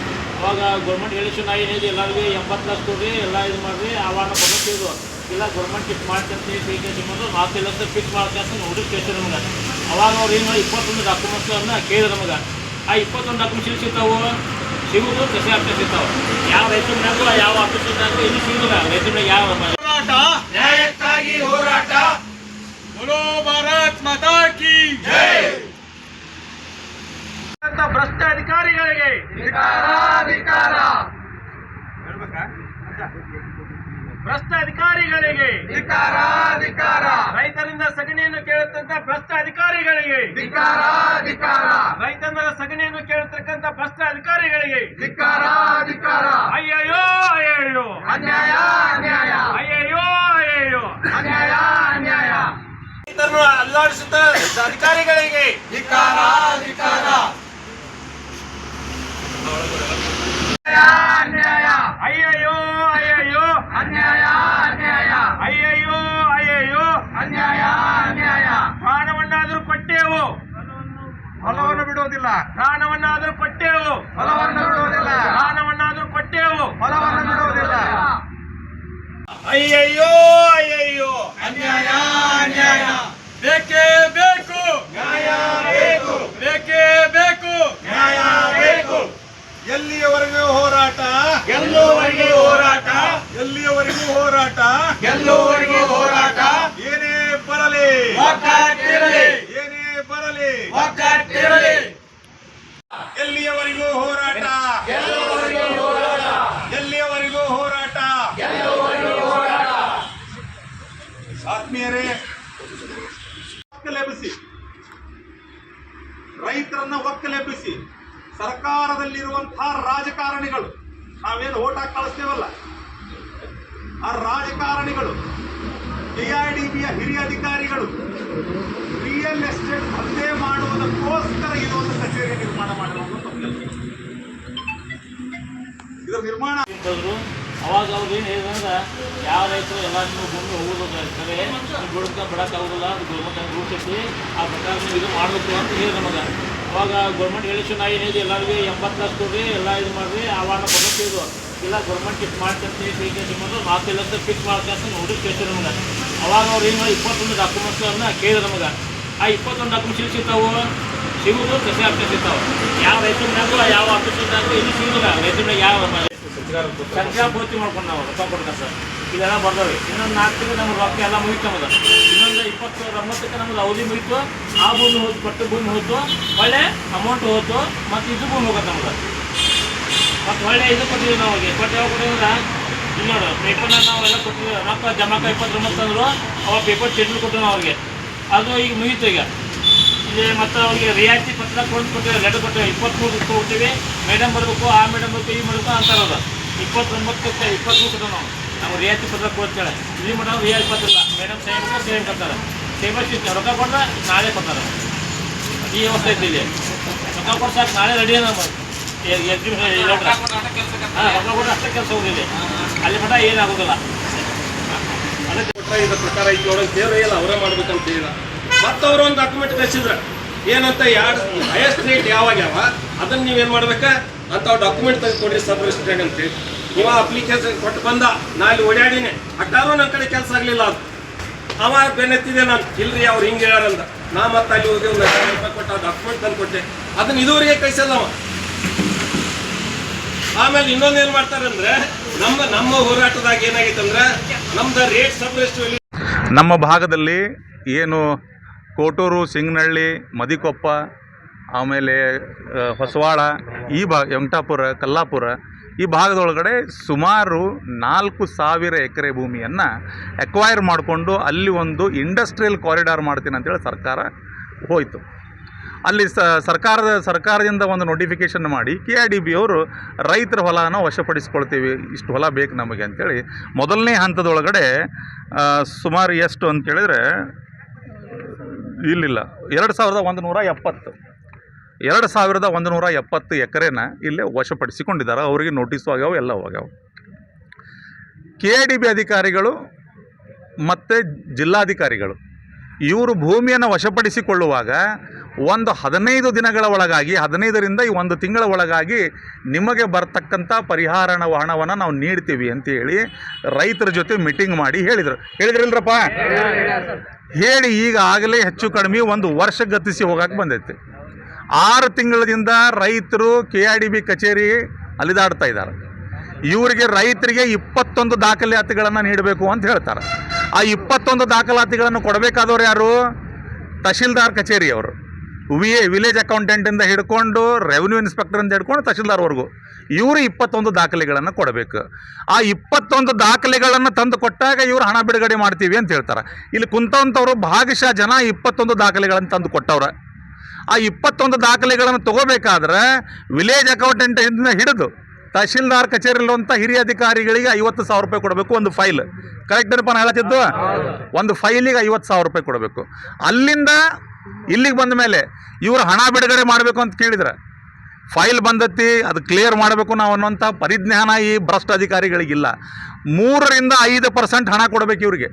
ಅವಾಗ ಗೌರ್ಮೆಂಟ್ ಎಲೆಕ್ಷನ್ ಏನಿದೆ ಎಲ್ಲರಿಗೂ ಎಂಬತ್ತು ಲಕ್ಷ ಕೊಡ್ರಿ ಎಲ್ಲ ಇದು ಮಾಡಿರಿ ಅವಾಗ ಕೊಡ್ತೀವಿ ಇಲ್ಲ ಗೌರ್ಮೆಂಟ್ ಫಿಕ್ಸ್ ಮಾಡ್ತೀನಿ ಪಿ ಕೆ ನಾಲ್ಕು ಲಕ್ಷ ಫಿಕ್ಸ್ ಮಾಡ್ತೀನಿ ಅಂತ ನೋಡಿ ಕೇಳ್ತೀವಿ ನಮ್ಗೆ. ಅವಾಗ ಅವ್ರು ಏನು ಮಾಡಿ ಇಪ್ಪತ್ತೊಂದು ಡಾಕ್ಯುಮೆಂಟ್ಸನ್ನು ಕೇಳಿದ್ರು ನಮಗೆ. ಆ ಇಪ್ಪತ್ತೊಂದು ಡಾಕ್ಯುಮೆಂಟ್ಸ್ ಸಿಗ್ತಾವೆ? ಸಿಗುವುದು ಕಸಿ ಆಫೀಸ್ ಸಿಗ್ತಾವೆ. ಯಾವ ರೈತ ಮ್ಯಾಗೂ, ಯಾವ ಆಫೀಸಿನಾಗೂ ಇನ್ನೂ ಸಿಗುದಿಲ್ಲ. ರೈತರ ಯಾವ ಹೋರಾಟ ಹೋರಾಟ. ಭಾರತ್ ಮಾತಾ ಜೈ. ಭ್ರಷ್ಟ ಅಧಿಕಾರಿಗಳಿಗೆ. ಭ್ರಷ್ಟ ಅಧಿಕಾರಿಗಳಿಗೆ. ರೈತರಿಂದ ಸಗಣಿಯನ್ನು ಕೇಳುತ್ತಂತ ಭ್ರಷ್ಟ ಅಧಿಕಾರಿಗಳಿಗೆ. ರೈತರಿಂದ ರೈತಂದರ ಸಗಣಿಯನ್ನು ಕೇಳುತ್ತಕ್ಕಂತ ಭ್ರಷ್ಟ ಅಧಿಕಾರಿಗಳಿಗೆ. ಅಯ್ಯಯ್ಯೋ ಅಯ್ಯಯ್ಯೋ. ಅನ್ಯಾಯ ಅನ್ಯಾಯ. ಅಯ್ಯಯ್ಯೋ ಅಯ್ಯಯ್ಯೋ. ಅನ್ಯಾಯ ಅನ್ಯಾಯ. ರೈತರನ್ನು ಅಲ್ಲಾಡಿಸುತ್ತ ಅಧಿಕಾರಿಗಳಿಗೆ ಧಿಕ್ಕಾರ ಧಿಕ್ಕಾರ ಅನ್ಯಾಯ ಅಯ್ಯಯ್ಯೋ ಅಯ್ಯಯ್ಯೋ ಅನ್ಯಾಯ ಅನ್ಯಾಯ ಅಯ್ಯಯ್ಯೋ ಅಯ್ಯಯ್ಯೋ ಅನ್ಯಾಯ ಅನ್ಯಾಯ ಪ್ರಾಣವನ್ನಾದರೂ ಕೊಟ್ಟೆವು ಫಲವನ್ನು ಬಿಡುವುದಿಲ್ಲ ಪ್ರಾಣವನ್ನಾದರೂ ಕೊಟ್ಟೆವು ಫಲವನ್ನು ಬಿಡುವುದಿಲ್ಲ ಪ್ರಾಣವನ್ನಾದರೂ ಕೊಟ್ಟೆವು. ಫಲವನ್ನು ನೋಡುವುದಿಲ್ಲ. ಅಯ್ಯಯ್ಯೋ ಅಯ್ಯಯ್ಯೋ. ಅನ್ಯಾಯ ಅನ್ಯಾಯ. ಬೇಕೇ ಬೇಕು. ನ್ಯಾಯ ಬೇಕು. ಬೇಕೇ ಬೇಕು. ನ್ಯಾಯ ಬೇಕು. ಎಲ್ಲಿಯವರೆಗೂ ಹೋರಾಟ? ಎಲ್ಲೋವರೆಗೂ ಹೋರಾಟ? ಎಲ್ಲಿಯವರೆಗೂ ಹೋರಾಟ? ಎಲ್ಲೋವರೆಗೂ ಹೋರಾಟ? ಏನೇ ಬರಲಿ. ಏನೇ ಬರಲಿ. ಎಲ್ಲಿಯವರೆಗೂ ಹೋರಾಟ. ಎಲ್ಲಿಯವರೆಗೂ ಹೋರಾಟ. ಆತ್ಮೀಯರೇ ಒಕ್ಕಲೆಬ್ಬಿಸಿ. ರೈತರನ್ನ ಒಕ್ಕಲೆಬ್ಬಿಸಿ. ಸರ್ಕಾರದಲ್ಲಿರುವಂತಹ ರಾಜಕಾರಣಿಗಳು ನಾವೇನು ಓಟ್ ಹಾಕಿ ಕಳಿಸ್ತೇವಲ್ಲ? ಆ ರಾಜಕಾರಣಿಗಳು ಎಐಡಿಬಿಯ ಹಿರಿಯ ಅಧಿಕಾರಿಗಳು ರಿಯಲ್ ಎಸ್ಟೇಟ್ ದಂಧೆ ಮಾಡುವುದಕ್ಕೋಸ್ಕರ ಇರುವಂತಹ ಕಚೇರಿ ನಿರ್ಮಾಣ ಮಾಡಿರುವಂತ ಕೆಲಸ ಇದರ ನಿರ್ಮಾಣ ಇದ್ದವ್ರು ಅವಾಗ ಅವ್ರು ಏನು ಹೇಳಿದ್ರೆ ಯಾವ ರೈತರು ಎಲ್ಲಾದ್ರೂ ಭೂಮಿ ಹೋಗೋದು ಕರೆ ಬಿಡ್ಕ ಆಗುದಿಲ್ಲ ಗೌರ್ಮೆಂಟ್ ರೂಲ್ಸ್ ಐತಿ, ಆ ಪ್ರಕಾರ ಇದು ಮಾಡಬೇಕು ಅಂತ ಹೇಳಿ ನಮಗೆ. ಅವಾಗ ಗೌರ್ಮೆಂಟ್ ಹೇಳಿಸು ನಾ ಹೇಳಿ ಎಲ್ಲರಿಗೂ ಎಂಬತ್ತು ಲಕ್ಷ ಕೊಡ್ರಿ, ಎಲ್ಲ ಇದು ಮಾಡಿರಿ ಅವಾಗ ಇದು. ಇಲ್ಲ ಗೌರ್ಮೆಂಟ್ ಫಿಕ್ಸ್ ಮಾಡ್ತಂತ ಟೀಕೆ ಸಿಗೋದು ಇಲ್ಲ ಅಂತ ಫಿಕ್ಸ್ ಮಾಡ್ತಂತ ಕೇಳ್ತೀವಿ ನಮಗೆ. ಅವಾಗ ಅವ್ರು ಏನು ಮಾಡಿ ಇಪ್ಪತ್ತೊಂದು ಡಾಕ್ಯುಮೆಂಟ್ಸನ್ನು ಕೇಳಿದ್ರು ನಮಗೆ. ಆ ಇಪ್ಪತ್ತೊಂದು ಡಾಕ್ಯುಮೆಂಟ್ಸ್ ಸಿಗ್ತಾವು ಸಿಗುವುದು ಕೃಷಿ ಆಫೀಸ್ ಯಾವ ರೈತರ ಮ್ಯಾಗೂ ಯಾವ ಆಫೀಸ್ ಇದ್ದಾಗ ಇಲ್ಲಿ ಸಿಗುದಿಲ್ಲ. ರೈತರ ಮ್ಯಾಗ ಯಾವ ಸರ್ಕಾರ ಪೂರ್ತಿ ಮಾಡ್ಕೊಂಡು ನಾವು ರೊಕ್ಕ ಕೊಡ್ತಾರೆ ಸರ್. ಇದೆಲ್ಲ ಬರ್ದವೆ ಇನ್ನೊಂದು ನಾಲ್ಕು ತಿಂಗಳು ನಮ್ಗೆ ರೊಕ್ಕ ಎಲ್ಲ ಮುಗಿತು ನಮ್ಗೆ ಇನ್ನೊಂದು ಇಪ್ಪತ್ತು ಒಂಬತ್ತಕ್ಕೆ ನಮ್ಗೆ ಅವಧಿ ಮುಗಿತು. ಆ ಭೂಮಿ ಹೋಯ್ತು ಪಟ್ಟು ಭೂಮಿ ಹೋಯ್ತು. ಒಳ್ಳೆ ಅಮೌಂಟ್ ಹೋಯ್ತು. ಮತ್ತು ಇದು ಭೂಮಿ ಹೋಗುತ್ತೆ ನಮ್ಗೆ. ಮತ್ತು ಒಳ್ಳೆ ಇದು ಕೊಟ್ಟಿದ್ದೀವಿ ನಾವು ಕೊಟ್ಟು ಯಾವಾಗ ಕೊಟ್ಟಿದ್ರೆ ಇಲ್ಲಿ ನೋಡು ಪೇಪರ್ನ ನಾವೆಲ್ಲ ಕೊಟ್ಟಿದ್ದೀವಿ. ರೊಕ್ಕ ಜಮಾಕ ಇಪ್ಪತ್ತೊಂಬತ್ತು ಅಂದರು ಅವಾಗ ಪೇಪರ್ ಚೆಡ್ಲು ಕೊಟ್ಟು ನಾವು ಅವ್ರಿಗೆ. ಅದು ಈಗ ಮುಗೀತು ಈಗ. ಇಲ್ಲಿ ಮತ್ತು ಅವ್ರಿಗೆ ರಿಯಾಯಿತಿ ಪತ್ರ ಕೊಟ್ಟು ಕೊಟ್ಟಿವಿ ಲೆಟರ್ ಕೊಟ್ಟಿವಿ ಇಪ್ಪತ್ತ್ಮೂರು ಕೊಡ್ತೀವಿ. ಮೇಡಮ್ ಬರಬೇಕು ಆ ಮೇಡಮ್ ಬರಬೇಕು ಈ ಮಾಡಬೇಕು ಅಂತಾರದು ಇಪ್ಪತ್ತೊಂಬತ್ತಕ್ಕೆ ಇಪ್ಪತ್ತ್ಮೂರು ಕೊಟ್ಟು ನಾವು. ನಾವು ರಿಯಾಯಿತಿ ಪತ್ರ ಕೊಡ್ತೇವೆ. ಇಲ್ಲಿ ಮೇಡಮ್ ರಿಯಾಯಿತಿ ಪತ್ರ ಇಲ್ಲ. ಮೇಡಮ್ ಸೇಮ್ ಸೇಮ್ ಕೊಡ್ತಾರೆ. ಸೇಮ್ ರೊಕ್ಕ ಕೊಟ್ಟರೆ ನಾಳೆ ಕೊಡ್ತಾರೆ. ಈ ವ್ಯವಸ್ಥೆ ಐತಿ ಇಲ್ಲಿ. ರೊಕ್ಕ ಕೊಟ್ಟು ಸಾಕು ನಾಳೆ ರೆಡಿ ನಮ್ಮ ಹಾಂ ರೊಕ್ಕ ಕೊಟ್ಟರೆ ಅಷ್ಟೇ ಕೆಲಸ ಹೋಗಿಲ್ಲ ಅಲ್ಲಿ ಮಠ ಏನಾಗೋದಿಲ್ಲ. ಅದಕ್ಕೆ ಕೊಟ್ಟ ಇದ್ರ ಪ್ರಕಾರ ಐತಿ ನೋಡೋದು ದೇವ್ರ ಇಲ್ಲ ಅವರೇ ಮಾಡ್ಬೇಕಂತ ಹೇಳಿಲ್ಲ ಮತ್ತೆ ಅವರು ಒಂದು ಡಾಕ್ಯುಮೆಂಟ್ ಕಳಿಸಿದ್ರ. ಏನಂತ ಯಾರು ಹೈಯೆಸ್ಟ್ ರೇಟ್ ಯಾವಾಗ ಯಾವ, ಅದನ್ನ ಏನ್ ಮಾಡ್ಬೇಕ? ಅಂತ ಡಾಕ್ಯುಮೆಂಟ್ ತೆಗೆದು ಕೊಡ್ರಿ ಸಬ್ ರಿಜಿಸ್ಟ್ರೇಡ್ ಅಂತ ನೀವು ಅಪ್ಲಿಕೇಶನ್ ಕೊಟ್ಟು ಬಂದ, ನಾ ಇಲ್ಲಿ ಓಡಾಡಿನಿ. ಅಟ್ಟಾರು ನನ್ನ ಕಡೆ ಕೆಲಸ ಆಗ್ಲಿಲ್ಲ ಅದು. ಅವ ಬೆನ್ನತ್ತಿದೆ ನಾನು. ಇಲ್ರಿ, ಅವ್ರು ಹಿಂಗೆ ಹೇಳಾರಂತ ನಾ ಮತ್ತೆ ಅಲ್ಲಿ ಹೋಗಿ ಒಂದು ಲಕ್ಷ ಕೊಟ್ಟು ಡಾಕ್ಯುಮೆಂಟ್ ತಂದು ಕೊಟ್ಟೆ. ಅದನ್ನ ಇದುವರೆಗೆ ಕಳಿಸಲ್ಲ ಅವ. ಆಮೇಲೆ ಇನ್ನೊಂದು ಏನ್ ಮಾಡ್ತಾರಂದ್ರೆ, ನಮ್ಮ ನಮ್ಮ ಹೋರಾಟದಾಗ ಏನಾಗಿತ್ತಂದ್ರೆ ನಮ್ದು ರೇಟ್ ಸಬ್ ನಮ್ಮ ಭಾಗದಲ್ಲಿ ಏನು ಕೋಟೂರು ಸಿಂಗನಹಳ್ಳಿ ಮದಿಕೊಪ್ಪ, ಆಮೇಲೆ ಹೊಸವಾಳ, ಈ ಭಾಗ ಎಂಟಾಪುರ ಕಲ್ಲಾಪುರ, ಈ ಭಾಗದೊಳಗಡೆ ಸುಮಾರು ನಾಲ್ಕು ಸಾವಿರ ಎಕರೆ ಭೂಮಿಯನ್ನು ಎಕ್ವೈರ್ ಮಾಡಿಕೊಂಡು ಅಲ್ಲಿ ಒಂದು ಇಂಡಸ್ಟ್ರಿಯಲ್ ಕಾರಿಡಾರ್ ಮಾಡ್ತೀನಿ ಅಂತೇಳಿ ಸರ್ಕಾರ ಹೋಯಿತು. ಅಲ್ಲಿ ಸರ್ಕಾರದ, ಸರ್ಕಾರದಿಂದ ಒಂದು ನೋಟಿಫಿಕೇಶನ್ ಮಾಡಿ ಕೆ ಆರ್ ಡಿ ಬಿ ಅವರು ರೈತರ ಹೊಲನ ವಶಪಡಿಸ್ಕೊಳ್ತೀವಿ, ಇಷ್ಟು ಹೊಲ ಬೇಕು ನಮಗೆ ಅಂಥೇಳಿ ಮೊದಲನೇ ಹಂತದೊಳಗಡೆ ಸುಮಾರು ಎಷ್ಟು ಅಂತ ಕೇಳಿದರೆ ಇಲ್ಲಿಲ್ಲ. ಎರಡು ಸಾವಿರದ ಒಂದು ನೂರ ಎಪ್ಪತ್ತು. ಎರಡು ಸಾವಿರದ ಒಂದು ನೂರ ಎಪ್ಪತ್ತು ಎಕರೆನ ಇಲ್ಲೇ ವಶಪಡಿಸಿಕೊಂಡಿದ್ದಾರೆ. ಅವರಿಗೆ ನೋಟಿಸು ಆಗ್ಯಾವ ಎಲ್ಲ ಹೋಗ್ಯಾವ ಕೆ ಡಿ ಬಿ ಅಧಿಕಾರಿಗಳು ಮತ್ತು ಜಿಲ್ಲಾಧಿಕಾರಿಗಳು ಇವರು ಭೂಮಿಯನ್ನು ವಶಪಡಿಸಿಕೊಳ್ಳುವಾಗ ಒಂದು ಹದಿನೈದು ದಿನಗಳ ಒಳಗಾಗಿ, ಹದಿನೈದರಿಂದ ಈ ಒಂದು ತಿಂಗಳ ಒಳಗಾಗಿ ನಿಮಗೆ ಬರ್ತಕ್ಕಂಥ ಪರಿಹಾರ ಹಣವನ್ನು ನಾವು ನೀಡ್ತೀವಿ ಅಂತೇಳಿ ರೈತರ ಜೊತೆ ಮೀಟಿಂಗ್ ಮಾಡಿ ಹೇಳಿದರು. ಹೇಳಿದ್ರಿಲ್ರಪ್ಪ? ಹೇಳಿ ಈಗ ಆಗಲೇ ಹೆಚ್ಚು ಕಡಿಮೆ ಒಂದು ವರ್ಷ ಗತಿಸಿ ಹೋಗಕ್ಕೆ ಬಂದೈತಿ. ಆರು ತಿಂಗಳಿಂದ ರೈತರು ಕೆ ಆರ್ ಡಿ ಬಿ ಕಚೇರಿ ಅಲಿದಾಡ್ತಾ ಇದ್ದಾರೆ. ಇವರಿಗೆ ರೈತರಿಗೆ ಇಪ್ಪತ್ತೊಂದು ದಾಖಲಾತಿಗಳನ್ನು ನೀಡಬೇಕು ಅಂತ ಹೇಳ್ತಾರೆ. ಆ ಇಪ್ಪತ್ತೊಂದು ದಾಖಲಾತಿಗಳನ್ನು ಕೊಡಬೇಕಾದವ್ರು ಯಾರು? ತಹಶೀಲ್ದಾರ್ ಕಚೇರಿಯವರು ವಿ ಎ ವಿಲೇಜ್ ಅಕೌಂಟೆಂಟಿಂದ ಹಿಡ್ಕೊಂಡು ರೆವೆನ್ಯೂ ಇನ್ಸ್ಪೆಕ್ಟರಿಂದ ಹಿಡ್ಕೊಂಡು ತಹಶೀಲ್ದಾರ್ವರೆಗೂ ಇವರು ಇಪ್ಪತ್ತೊಂದು ದಾಖಲೆಗಳನ್ನು ಕೊಡಬೇಕು. ಆ ಇಪ್ಪತ್ತೊಂದು ದಾಖಲೆಗಳನ್ನು ತಂದು ಕೊಟ್ಟಾಗ ಇವರು ಹಣ ಬಿಡುಗಡೆ ಮಾಡ್ತೀವಿ ಅಂತ ಹೇಳ್ತಾರೆ. ಇಲ್ಲಿ ಕುಂತವಂಥವ್ರು ಭಾಗಶಃ ಜನ ಇಪ್ಪತ್ತೊಂದು ದಾಖಲೆಗಳನ್ನು ತಂದು ಕೊಟ್ಟವ್ರೆ. ಆ ಇಪ್ಪತ್ತೊಂದು ದಾಖಲೆಗಳನ್ನು ತಗೋಬೇಕಾದ್ರೆ ವಿಲೇಜ್ ಅಕೌಂಟೆಂಟ್ ಅಕೌಂಟೆಂಟಿಂದ ಹಿಡಿದು ತಹಶೀಲ್ದಾರ್ ಕಚೇರಿಯಲ್ಲಿರುವಂಥ ಹಿರಿಯ ಅಧಿಕಾರಿಗಳಿಗೆ ಐವತ್ತು ಸಾವಿರ ರೂಪಾಯಿ ಕೊಡಬೇಕು ಒಂದು ಫೈಲ್. ಕರೆಕ್ಟ್ ಏನಪ್ಪ ನಾನು ಹೇಳತ್ತಿದ್ದು? ಒಂದು ಫೈಲಿಗೆ ಐವತ್ತು ಸಾವಿರ ರೂಪಾಯಿ ಕೊಡಬೇಕು. ಅಲ್ಲಿಂದ ಇಲ್ಲಿಗೆ ಬಂದ ಮೇಲೆ ಇವರು ಹಣ ಬಿಡುಗಡೆ ಮಾಡಬೇಕು ಅಂತ ಕೇಳಿದ್ರೆ ಫೈಲ್ ಬಂದತಿ, ಅದು ಕ್ಲಿಯರ್ ಮಾಡಬೇಕು ನಾವು ಅನ್ನೋಂಥ ಪರಿಜ್ಞಾನ ಈ ಭ್ರಷ್ಟ ಅಧಿಕಾರಿಗಳಿಗಿಲ್ಲ. ಮೂರರಿಂದ ಐದು ಪರ್ಸೆಂಟ್ ಹಣ ಕೊಡಬೇಕು ಇವರಿಗೆ.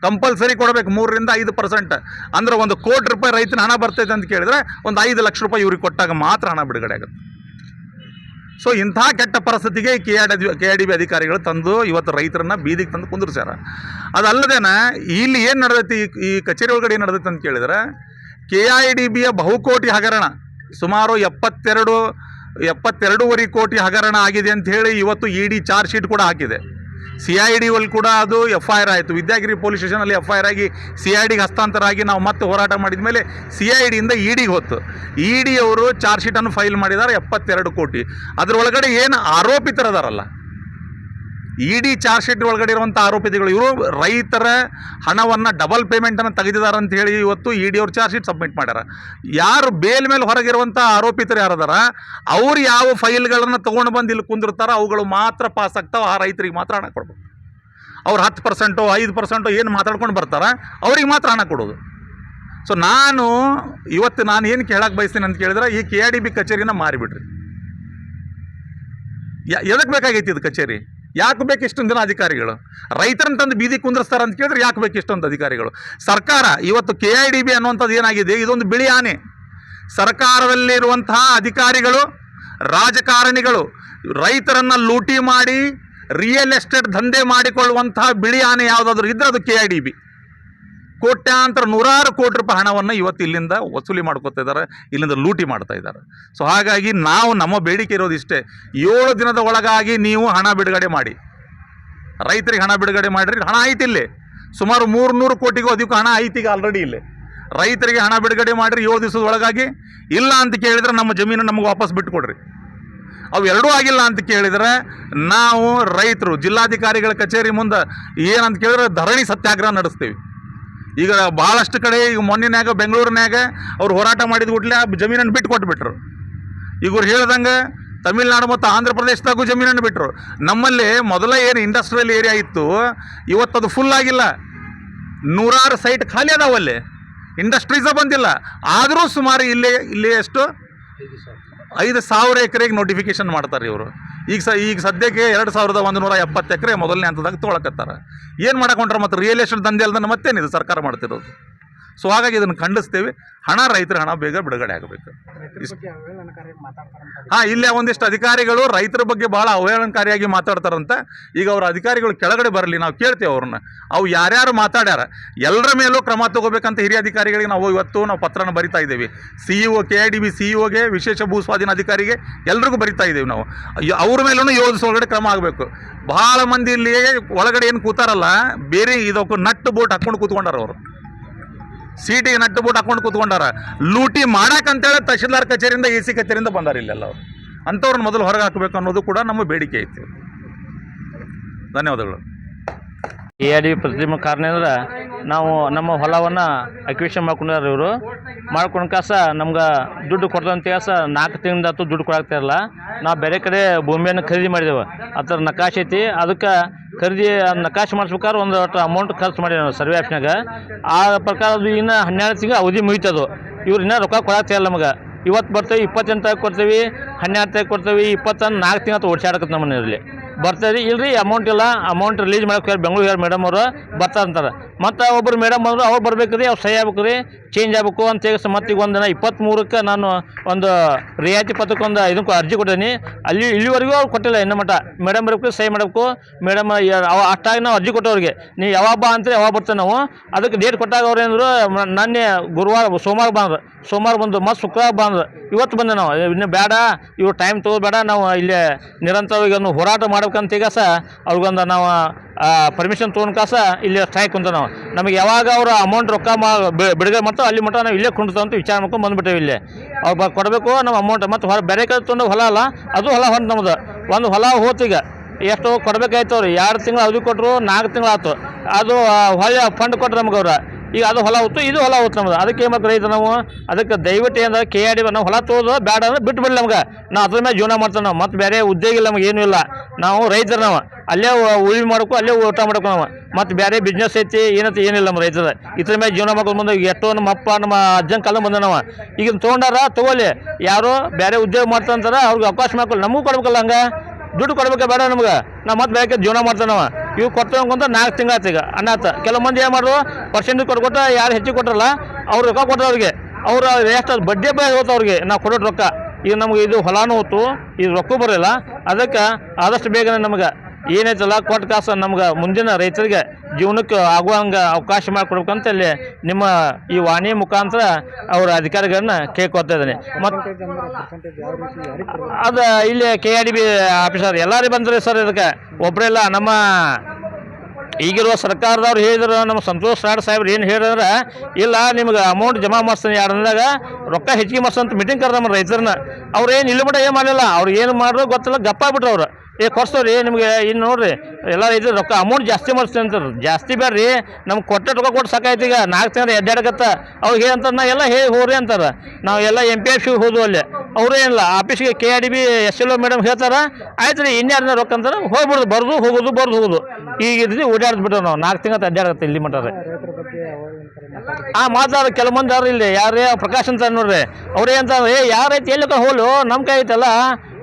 ಕಂಪಲ್ಸರಿ ಕೊಡಬೇಕು, ಮೂರರಿಂದ ಐದು ಪರ್ಸೆಂಟ್ ಅಂದ್ರೆ ಒಂದು ಕೋಟಿ ರೂಪಾಯಿ ರೈತನ ಹಣ ಬರ್ತೈತೆ ಅಂತ ಕೇಳಿದರೆ ಒಂದು ಐದು ಲಕ್ಷ ರೂಪಾಯಿ ಇವ್ರಿಗೆ ಕೊಟ್ಟಾಗ ಮಾತ್ರ ಹಣ ಬಿಡುಗಡೆ ಆಗುತ್ತೆ. ಸೊ ಇಂಥ ಕೆಟ್ಟ ಪರಿಸ್ಥಿತಿಗೆ K R D K R D B ಅಧಿಕಾರಿಗಳು ತಂದು ಇವತ್ತು ರೈತರನ್ನ ಬೀದಿಗೆ ತಂದು ಕುಂದಿರ್ಸ್ಯಾರ. ಅದಲ್ಲದೇನ, ಇಲ್ಲಿ ಏನು ನಡೆದೈತಿ, ಈ- ಕಚೇರಿ ಒಳಗಡೆ ಏನು ನಡೆದೈತೆ ಅಂತ ಕೇಳಿದ್ರೆ ಕೆ ಐ ಡಿ ಬಿಯ ಬಹುಕೋಟಿ ಹಗರಣ. ಸುಮಾರು ಎಪ್ಪತ್ತೆರಡು, ಎಪ್ಪತ್ತೆರಡೂವರೆ ಕೋಟಿ ಹಗರಣ ಆಗಿದೆ ಅಂತ ಹೇಳಿ ಇವತ್ತು ಇ ಡಿ ಚಾರ್ಜ್ ಶೀಟ್ ಕೂಡ ಹಾಕಿದೆ. ಸಿ ಐ ಡಿ ಅಲ್ಲಿ ಕೂಡ ಅದು ಎಫ್ ಐ ಆರ್ ಆಯಿತು. ವಿದ್ಯಾಗಿರಿ ಪೊಲೀಸ್ ಸ್ಟೇಷನಲ್ಲಿ ಎಫ್ ಐ ಆರ್ ಆಗಿ ಸಿ ಐ ಡಿಗೆ ಹಸ್ತಾಂತರ ಆಗಿ ನಾವು ಮತ್ತೆ ಹೋರಾಟ ಮಾಡಿದ ಮೇಲೆ ಸಿ ಐ ಡಿಯಿಂದ ಇ ಡಿಗೆ ಹೊತ್ತು. ಇ ಡಿ ಅವರು ಚಾರ್ಜ್ ಶೀಟನ್ನು ಫೈಲ್ ಮಾಡಿದ್ದಾರೆ ಎಪ್ಪತ್ತೆರಡು ಕೋಟಿ. ಅದರೊಳಗಡೆ ಏನು ಆರೋಪಿತರದಾರಲ್ಲ ಇ ಡಿ ಚಾರ್ಜ್ ಶೀಟ್ ಒಳಗಡೆ ಇರುವಂಥ ಆರೋಪಿತಗಳು ಇವರು ರೈತರ ಹಣವನ್ನು ಡಬಲ್ ಪೇಮೆಂಟನ್ನು ತೆಗೆದಿದ್ದಾರೆ ಅಂತ ಹೇಳಿ ಇವತ್ತು ಇ ಡಿ ಅವ್ರು ಚಾರ್ಜ್ ಶೀಟ್ ಸಬ್ಮಿಟ್ ಮಾಡ್ಯಾರ. ಯಾರು ಬೇಲ್ ಮೇಲೆ ಹೊರಗಿರುವಂಥ ಆರೋಪಿತರು ಯಾರದಾರ, ಅವ್ರು ಯಾವ ಫೈಲ್ಗಳನ್ನು ತೊಗೊಂಡು ಬಂದು ಇಲ್ಲಿ ಕುಂದಿರ್ತಾರೋ ಅವುಗಳು ಮಾತ್ರ ಪಾಸ್ ಆಗ್ತಾವೆ, ಆ ರೈತರಿಗೆ ಮಾತ್ರ ಹಣ ಕೊಡ್ಬೇಕು. ಅವ್ರು ಹತ್ತು ಪರ್ಸೆಂಟು ಐದು ಪರ್ಸೆಂಟು ಏನು ಮಾತಾಡ್ಕೊಂಡು ಬರ್ತಾರ, ಅವ್ರಿಗೆ ಮಾತ್ರ ಹಣ ಕೊಡೋದು. ಸೊ ನಾನು ಇವತ್ತು ನಾನು ಏನು ಕೇಳಕ್ಕೆ ಬಯಸ್ತೀನಿ ಅಂತ ಕೇಳಿದ್ರೆ ಈ ಕೆ ಆರ್ ಡಿ ಬಿ ಕಚೇರಿನ ಮಾರಿಬಿಡ್ರಿ. ಎದಕ್ಕೆ ಬೇಕಾಗೈತಿ ಇದು ಕಚೇರಿ? ಯಾಕೆ ಬೇಕು ಇಷ್ಟೊಂದು ದಿನ ಅಧಿಕಾರಿಗಳು? ರೈತರನ್ನ ತಂದು ಬೀದಿ ಕುಂದ್ರಸ್ತಾರ ಅಂತ ಕೇಳಿದ್ರೆ ಯಾಕೆ ಬೇಕು ಇಷ್ಟೊಂದು ಅಧಿಕಾರಿಗಳು? ಸರ್ಕಾರ, ಇವತ್ತು ಕೆ ಐ ಡಿ ಬಿ ಅನ್ನುವಂಥದ್ದು ಏನಾಗಿದೆ? ಇದೊಂದು ಬಿಳಿ ಆನೆ. ಸರ್ಕಾರದಲ್ಲಿರುವಂತಹ ಅಧಿಕಾರಿಗಳು, ರಾಜಕಾರಣಿಗಳು, ರೈತರನ್ನು ಲೂಟಿ ಮಾಡಿ ರಿಯಲ್ ಎಸ್ಟೇಟ್ ದಂಧೆ ಮಾಡಿಕೊಳ್ಳುವಂತಹ ಬಿಳಿ ಆನೆ ಯಾವುದಾದ್ರೂ ಇದ್ರೆ ಅದು ಕೆ ಐ ಡಿ ಬಿ ಕೋಟ್ಯಾಂತರ ನೂರಾರು ಕೋಟಿ ರೂಪಾಯಿ ಹಣವನ್ನು ಇವತ್ತು ಇಲ್ಲಿಂದ ವಸೂಲಿ ಮಾಡ್ಕೊತಾ ಇದ್ದಾರೆ, ಇಲ್ಲಿಂದ ಲೂಟಿ ಮಾಡ್ತಾ ಇದ್ದಾರೆ. ಸೊ ಹಾಗಾಗಿ ನಾವು ನಮ್ಮ ಬೇಡಿಕೆ ಇರೋದು ಇಷ್ಟೇ. ಏಳು ದಿನದ ಒಳಗಾಗಿ ನೀವು ಹಣ ಬಿಡುಗಡೆ ಮಾಡಿ. ರೈತರಿಗೆ ಹಣ ಬಿಡುಗಡೆ ಮಾಡಿರಿ ಹಣ ಐತಿ ಇಲ್ಲಿ. ಸುಮಾರು ಮೂರ್ನೂರು ಕೋಟಿಗೂ ಅದಕ್ಕೂ ಹಣ ಐತಿ ಈಗ ಆಲ್ರೆಡಿ ಇಲ್ಲಿ. ರೈತರಿಗೆ ಹಣ ಬಿಡುಗಡೆ ಮಾಡಿರಿ ಏಳು ದಿವಸದ ಒಳಗಾಗಿ ಇಲ್ಲ ಅಂತ ಕೇಳಿದ್ರೆ ನಮ್ಮ ಜಮೀನು ನಮಗೆ ವಾಪಸ್ ಬಿಟ್ಟುಕೊಡ್ರಿ. ಅವು ಎರಡೂ ಆಗಿಲ್ಲ ಅಂತ ಕೇಳಿದ್ರೆ ನಾವು ರೈತರು, ಜಿಲ್ಲಾಧಿಕಾರಿಗಳ ಕಚೇರಿ ಮುಂದೆ ಏನಂತ ಕೇಳಿದ್ರೆ ಧರಣಿ ಸತ್ಯಾಗ್ರಹ ನಡೆಸ್ತೀವಿ. ಈಗ ಭಾಳಷ್ಟು ಕಡೆ ಈಗ ಮೊನ್ನೆನ್ಯಾಗ ಬೆಂಗಳೂರಿನಾಗ ಅವ್ರು ಹೋರಾಟ ಮಾಡಿದ ಕೂಡಲೇ ಆ ಜಮೀನನ್ನು ಬಿಟ್ಟು ಕೊಟ್ಬಿಟ್ರು. ಈಗ ಅವ್ರು ಹೇಳ್ದಂಗೆ ತಮಿಳ್ನಾಡು ಮತ್ತು ಆಂಧ್ರ ಪ್ರದೇಶದಾಗೂ ಜಮೀನನ್ನು ಬಿಟ್ಟರು ನಮ್ಮಲ್ಲಿ ಮೊದಲ ಏನು ಇಂಡಸ್ಟ್ರಿಯಲ್ ಏರಿಯಾ ಇತ್ತು ಇವತ್ತದು ಫುಲ್ ಆಗಿಲ್ಲ. ನೂರಾರು ಸೈಟ್ ಖಾಲಿ ಅದಾವಲ್ಲಿ ಇಂಡಸ್ಟ್ರೀಸ ಬಂದಿಲ್ಲ. ಆದರೂ ಸುಮಾರು ಇಲ್ಲಿ ಇಲ್ಲಿ ಎಷ್ಟು? ಐದು ಸಾವಿರ ಎಕರೆಗೆ ನೋಟಿಫಿಕೇಶನ್ ಮಾಡ್ತಾರೆ ಇವರು. ಈಗ ಸ ಈಗ ಸದ್ಯಕ್ಕೆ ಎರಡು ಸಾವಿರದ ಒಂದು ನೂರ ಎಪ್ಪತ್ತು ಎಕರೆ ಮೊದಲನೇ ಹಂತದಾಗ ತೊಗೊಳಕತ್ತಾರ ಏನು ಮಾಡಕೊಂಡ್ರೆ ಮತ್ತು ರಿಯಲ್ ಎಸ್ಟೇಟ್ ದಂಧೆ ಅಲ್ಲದನ್ನು ಮತ್ತೇನಿದೆ ಸರ್ಕಾರ ಮಾಡ್ತಿರೋದು? ಸೊ ಹಾಗಾಗಿ ಇದನ್ನು ಖಂಡಿಸ್ತೇವೆ. ಹಣ ರೈತರ ಹಣ ಬೇಗ ಬಿಡುಗಡೆ ಆಗಬೇಕು. ಹಾಂ ಇಲ್ಲೇ ಒಂದಿಷ್ಟು ಅಧಿಕಾರಿಗಳು ರೈತರ ಬಗ್ಗೆ ಭಾಳ ಅವಹೇಳನಕಾರಿಯಾಗಿ ಮಾತಾಡ್ತಾರಂತ. ಈಗ ಅವ್ರ ಅಧಿಕಾರಿಗಳು ಕೆಳಗಡೆ ಬರಲಿ ನಾವು ಕೇಳ್ತೇವೆ ಅವ್ರನ್ನ. ಅವು ಯಾರ್ಯಾರು ಮಾತಾಡ್ಯಾರ ಎಲ್ಲರ ಮೇಲೂ ಕ್ರಮ ತಗೋಬೇಕಂತ ಹಿರಿಯ ಅಧಿಕಾರಿಗಳಿಗೆ ನಾವು ಇವತ್ತು ನಾವು ಪತ್ರನ ಬರಿತಾ ಇದ್ದೇವೆ. C E O K I D B C E ಒಗೆ ವಿಶೇಷ ಭೂ ಸ್ವಾಧೀನ ಅಧಿಕಾರಿಗೆ ಎಲ್ರಿಗೂ ಬರಿತಾ ಇದ್ದೀವಿ ನಾವು. ಅವ್ರ ಮೇಲೂ ಯೋಜಿಸ ಒಳಗಡೆ ಕ್ರಮ ಆಗಬೇಕು. ಭಾಳ ಮಂದಿ ಇಲ್ಲಿ ಒಳಗಡೆ ಏನು ಕೂತಾರಲ್ಲ ಬೇರೆ ಇದಕ್ಕೂ ನಟ್ಟು ಬೋಟ್ ಹಾಕ್ಕೊಂಡು ಕೂತ್ಕೊಂಡಾರ ಅವರು. ಸೀಟಿಗೆ ನಟ್ಟು ಬೂಟ್ ಹಾಕೊಂಡು ಕೂತ್ಕೊಂಡಾರ ಲೂಟಿ ಮಾಡಕ್ಕಂತೇಳಿ ತಹಶೀಲ್ದಾರ್ ಕಚೇರಿಯಿಂದ ಎ ಸಿ ಕಚೇರಿಯಿಂದ ಬಂದಾರ ಇಲ್ಲೆಲ್ಲ ಅವರು. ಅಂಥವ್ರನ್ನ ಮೊದಲು ಹೊರಗೆ ಹಾಕಬೇಕು ಅನ್ನೋದು ಕೂಡ ನಮ್ಮ ಬೇಡಿಕೆ ಐತಿ. ಧನ್ಯವಾದಗಳು. ಎ ಆರ್ ಡಿ ಪ್ರತಿಮ ಕಾರಣ ಅಂದ್ರೆ ನಾವು ನಮ್ಮ ಹೊಲವನ್ನು ಅಕ್ವಿಷನ್ ಮಾಡ್ಕೊಂಡಾರ ಇವರು. ಮಾಡ್ಕೊಂಡ ಕಾಸ ನಮ್ಗೆ ದುಡ್ಡು ಕೊಡ್ತಂತ ಕಾಸ ನಾಲ್ಕು ತಿಂಗಳಾತು ದುಡ್ಡು ಕೊಡಾಕ್ತಾರಲ್ಲ ನಾವು ಬೇರೆ ಕಡೆ ಭೂಮಿಯನ್ನು ಖರೀದಿ ಮಾಡಿದೆವು. ಅದರ ನಕಾಶೆ ಐತಿ. ಅದಕ್ಕೆ ಖರೀದಿ ನಕಾಶೆ ಮಾಡಿಸ್ಬೇಕಾದ್ರೆ ಒಂದು ಒಟ್ಟು ಅಮೌಂಟ್ ಖರ್ಚು ಮಾಡಿ ಸರ್ವೆ ಆಫೀಸ್ನಾಗ ಆ ಪ್ರಕಾರ ಅದು ಇನ್ನು ಹನ್ನೆರಡು ತಿಂಗಳು ಅವಧಿ ಮುಗಿತದು. ಇವ್ರು ಇನ್ನೂ ರೊಕ್ಕ ಕೊಡಾಕ್ತಿಲ್ಲ ನಮಗೆ. ಇವತ್ತು ಬರ್ತೇವೆ ಇಪ್ಪತ್ತೆಂಟು ತಾರೀಕು ಕೊಡ್ತೇವೆ, ಹನ್ನೆರಡು ತಾರೀಕು ಕೊಡ್ತೀವಿ, ಇಪ್ಪತ್ತೊಂದು ನಾಲ್ಕು ತಿಂಗಳು ಓಡಿಸಾಡಕತ್ತೆ ನಮ್ಮ ಮನೆಯಲ್ಲಿ ಬರ್ತಾರೆ ಇಲ್ರಿ ಅಮೌಂಟ್ ಇಲ್ಲ ಅಮೌಂಟ್ ರಿಲೀಸ್ ಮಾಡಕ್ಕೆ ಹೇಳಿ ಬೆಂಗಳೂರು ಮೇಡಮ್ ಅವರು ಬರ್ತಾರೆ ಅಂತಾರೆ ಮತ್ತು ಒಬ್ಬರು ಮೇಡಮ್ ಬಂದರು ಅವ್ರು ಬರ್ಬೇಕು ರೀ ಅವ್ರು ಸಹಿ ಆಗ್ಬೇಕು ರೀ ಚೇಂಜ್ ಆಗ್ಬೇಕು ಅಂತ ಹೇಳಿ ಮತ್ತೆ ಈಗ ಒಂದು ದಿನ ಇಪ್ಪತ್ತ್ಮೂರಕ್ಕೆ ನಾನು ಒಂದು ರಿಯಾಯಿತಿ ಪತ್ರಕ್ಕೆ ಒಂದು ಇದಕ್ಕೂ ಅರ್ಜಿ ಕೊಟ್ಟೇನಿ ಅಲ್ಲಿ ಇಲ್ಲಿವರೆಗೂ ಅವ್ರು ಕೊಟ್ಟಿಲ್ಲ ಇನ್ನು ಮಟ್ಟ ಮೇಡಮ್ ಬರಬೇಕು ಸೈ ಮಾಡಬೇಕು. ಮೇಡಮ್ ಅಷ್ಟಾಗಿ ನಾವು ಅರ್ಜಿ ಕೊಟ್ಟವ್ರಿಗೆ. ನೀವು ಯಾವಾಗ ಬಾ ಅಂತ ಯಾವಾಗ ಬರ್ತೇವೆ ನಾವು. ಅದಕ್ಕೆ ಡೇಟ್ ಕೊಟ್ಟಾಗ ಅವ್ರು ಏನಂದ್ರು ನಾನೇ ಗುರುವಾರ, ಸೋಮವಾರ ಬಂದ್ರು. ಸೋಮವಾರ ಬಂದು ಮತ್ತು ಶುಕ್ರವಾರ ಬಂದ್ರು. ಇವತ್ತು ಬಂದೆ ನಾವು. ಇನ್ನು ಬೇಡ, ಇವ್ರು ಟೈಮ್ ತಗೋಬೇಡ. ನಾವು ಇಲ್ಲೇ ನಿರಂತರವಾಗಿ ಹೋರಾಟ ಮಾಡ್ಬೇಕಂತ ಈಗ ಸಹ ಅವ್ರಿಗೊಂದು ನಾವು ಪರ್ಮಿಷನ್ ತೊಗೊಂಡು ಕಾಸ ಇಲ್ಲಿ ಸ್ಟ್ರೈಕ್ ಕುಂತ ನಾವು. ನಮಗೆ ಯಾವಾಗ ಅವರು ಅಮೌಂಟ್ ರೊಕ್ಕ ಮಾ ಬಿಡುಗಡೆ ಮಾಡ್ತಾವೆ ಅಲ್ಲಿ ಮಟ್ಟ ನಾವು ಇಲ್ಲೇ ಕುಂಡ್ತಾವ ಅಂತ ವಿಚಾರ ಮಾಡ್ಕೊಂಡು ಬಂದುಬಿಟ್ಟೇವೆ ಇಲ್ಲೇ. ಅವ್ರು ಕೊಡಬೇಕು ನಮ್ಮ ಅಮೌಂಟ್ ಮತ್ತು ಹೊರ ಬೇರೆ ಕಡೆ ತೊಗೊಂಡು ಹೊಲ ಅಲ್ಲ, ಅದು ಹೊಲ ಹೊಂದ ನಮ್ದು. ಒಂದು ಹೊಲ ಹೋತೀಗ ಎಷ್ಟು ಕೊಡಬೇಕಾಯ್ತು ಅವ್ರು. ಎರಡು ತಿಂಗಳು ಅವಧಿ ಕೊಟ್ಟರು ನಾಲ್ಕು ತಿಂಗಳು ಆಯ್ತು ಅದು ಹೊಳೆ ಫಂಡ್ ಕೊಟ್ಟರು ನಮ್ಗೆ ಅವ್ರು. ಈಗ ಅದು ಹೊಲ ಹೊತ್ತು ಇದು ಹೊಲ ಹೊತ್ತು ನಮ್ದು. ಅದಕ್ಕೆ ಮಾಡ್ತಾರೆ ರೈತ ನಾವು? ಅದಕ್ಕೆ ದಯವಿಟ್ಟು ಏನಂದ್ರೆ ಕೆ ಆಡಿ ನಾವು ಹೊಲ ತೋದು ಬೇಡ ಅಂದ್ರೆ ಬಿಟ್ಟು ಬಿಡಲಿ ನಮ್ಗೆ. ನಾವು ಅದ್ರ ಮೇಲೆ ಜೀವನ ಮಾಡ್ತೇವೆ ನಾವು. ಮತ್ತೆ ಬೇರೆ ಉದ್ಯೋಗ ಇಲ್ಲ ನಮ್ಗೆ ಏನೂ ಇಲ್ಲ. ನಾವು ರೈತರು ನಾವು. ಅಲ್ಲೇ ಉಳಿ ಮಾಡಬೇಕು ಅಲ್ಲೇ ಊಟ ಮಾಡ್ಕೋ ನಾವು. ಮತ್ತು ಬೇರೆ ಬಿಸ್ನೆಸ್ ಐತಿ, ಏನಂತ ಏನಿಲ್ಲ ನಮ್ಮ ರೈತರ. ಇದ್ರ ಮೇಲೆ ಜೀವನ ಮಾಡ್ಕೊಂಡು ಬಂದು ಎಷ್ಟೋ ನಮ್ಮ ಅಪ್ಪ, ನಮ್ಮ ಅಜ್ಜನ ಕಾಲ ಬಂದ ನಾವು. ಈಗ ತೊಗೊಂಡಾರ ತಗೋಲಿ ಯಾರೋ ಬೇರೆ ಉದ್ಯೋಗ ಮಾಡ್ತಂತಾರ ಅವ್ರಿಗೆ ಅವಕಾಶ ಮಾಡ್ಕೊಳ್ಳಿ. ನಮಗೂ ಕೊಡ್ಬೇಕಲ್ಲ ಹಂಗೆ? ದುಡ್ಡು ಕೊಡ್ಬೇಕಾ ಬೇಡ ನಮ್ಗೆ. ನಾವು ಮತ್ತೆ ಬೇರೆ ಜೀವನ ಮಾಡ್ತೇವೆ ನಾವು. ಇವು ಅನ್ಕೊಂತ ನಾಲ್ಕು ತಿಂಗಳಾತು ಈಗ. ಅನ್ನಾತ ಕೆಲವು ಮಂದಿ ಏನು ಮಾಡೋದು ಪರ್ಸೆಂಟ್ ಕೊಟ್ಕೊಟ್ಟ ಯಾರು ಹೆಚ್ಚಿಗೆ ಕೊಟ್ರಲ್ಲ, ಅವ್ರು ರೊಕ್ಕ ಕೊಟ್ಟರು ಅವ್ರಿಗೆ. ಅವ್ರು ಎಷ್ಟು ಬಡ್ಡಿ ಬೇಗ ಹೋತು ಅವ್ರಿಗೆ. ನಾವು ಕೊಡೋ ರೊಕ್ಕ. ಈಗ ನಮ್ಗೆ ಇದು ಹೊಲಾನು ಹೋತು ಇದು ರೊಕ್ಕ ಬರೋಲ್ಲ ಅದಕ್ಕೆ ಆದಷ್ಟು ಬೇಗನೆ ನಮ್ಗೆ ಏನೈತಲ್ಲ ಕೊಟ್ಟ ಕಾಸು ನಮ್ಗೆ ಮುಂದಿನ ರೈತರಿಗೆ ಜೀವನಕ್ಕೆ ಆಗುವಂಗೆ ಅವಕಾಶ ಮಾಡಿಕೊಡ್ಬೇಕಂತ ಇಲ್ಲಿ ನಿಮ್ಮ ಈ ವಾಣಿ ಮುಖಾಂತರ ಅವರ ಅಧಿಕಾರಿಗಳನ್ನ ಕೇಳ್ಕೊತಾ ಇದ್ದೀನಿ. ಮತ್ತು ಅದು ಇಲ್ಲಿ K R D B officer ಎಲ್ಲರೂ ಬಂದ್ರಿ ಸರ್ ಇದಕ್ಕೆ? ಒಬ್ಬರೆಲ್ಲ ನಮ್ಮ ಈಗಿರುವ ಸರ್ಕಾರದವ್ರು ಹೇಳಿದ್ರು, ನಮ್ಮ ಸಂತೋಷ್ ರಾಡ್ ಸಾಹೇಬ್ರು ಏನು ಹೇಳಿದ್ರೆ ಇಲ್ಲ ನಿಮ್ಗೆ ಅಮೌಂಟ್ ಜಮಾ ಮಾಡಿಸ್ತೀನಿ ಎರಡು ದಿನದಾಗ, ರೊಕ್ಕ ಹೆಚ್ಚಿಗೆ ಮಾಡ್ಸಂತ ಮೀಟಿಂಗ್ ಕರೆದ ರೈತರನ್ನ. ಅವ್ರು ಏನು ಇಲ್ಲಿ ಮಟ್ಟ ಏನು ಮಾಡಲಿಲ್ಲ, ಅವ್ರು ಏನು ಮಾಡಿದ್ರು ಗೊತ್ತಿಲ್ಲ, ಗಪ್ಪ ಬಿಟ್ರು ಅವ್ರು. ಏ ಕೊಡ್ಸೋರಿ ನಿಮಗೆ ಇನ್ನು ನೋಡ್ರಿ ಎಲ್ಲ ಇದು ರೊಕ್ಕ ಅಮೌಂಟ್ ಜಾಸ್ತಿ ಮಾಡಿಸ್ತೀನಿ ಅಂತಾರೆ. ಜಾಸ್ತಿ ಬೇಡ್ರಿ ನಮ್ಗೆ ಕೊಟ್ಟ ರೊಕ್ಕ ಕೊಟ್ಟು ಸಾಕಾಯ್ತು ಈಗ, ನಾಲ್ಕು ತಿಂಗಳು ಎದ್ದಾಡಕತ್ತ ಅವ್ರಿಗೆ ಏನಂತಾರೆ ನಾ ಎಲ್ಲ ಹೇಳಿ ಹೋಗ್ರಿ ಅಂತಾರೆ. ನಾವು ಎಲ್ಲ ಎಂ ಪಿ ಎಫ್ ಸಿ ಹೋದ್ವು ಅಲ್ಲಿ. ಅವರು ಏನಿಲ್ಲ ಆಫೀಸ್ಗೆ K R D B S L O madam ಹೇಳ್ತಾರೆ, ಆಯ್ತು ರೀ ಇನ್ಯಾರನ್ನ ರೊಕ್ಕ ಅಂತಾರೆ, ಹೋಗ್ಬಿಡ್ದು, ಬರ್ದು ಹೋಗೋದು ಬರ್ದು ಹೋಗೋದು. ಈಗ ಇದ್ರಿ ಓಡಾಡ್ಬಿಟ್ಟು ನಾವು, ನಾಲ್ಕು ತಿಂಗಳು ಅಡ್ಡಾಡತ್ತೆ ಇಲ್ಲಿ ಮಟ್ಟ ಆ ಮಾತಾಡ ಕೆಲವು ಮಂದಿ ಅವ್ರು ಇಲ್ಲಿ, ಯಾರೇ ಪ್ರಕಾಶ್ ಅಂತ ನೋಡ್ರಿ, ಅವ್ರೇ ಅಂತ ಏ ಯಾರೈತಿ ಎಲ್ಲಿ ಹೋಲು ನಮ್ಮ ಕೈ ಐತಲ್ಲ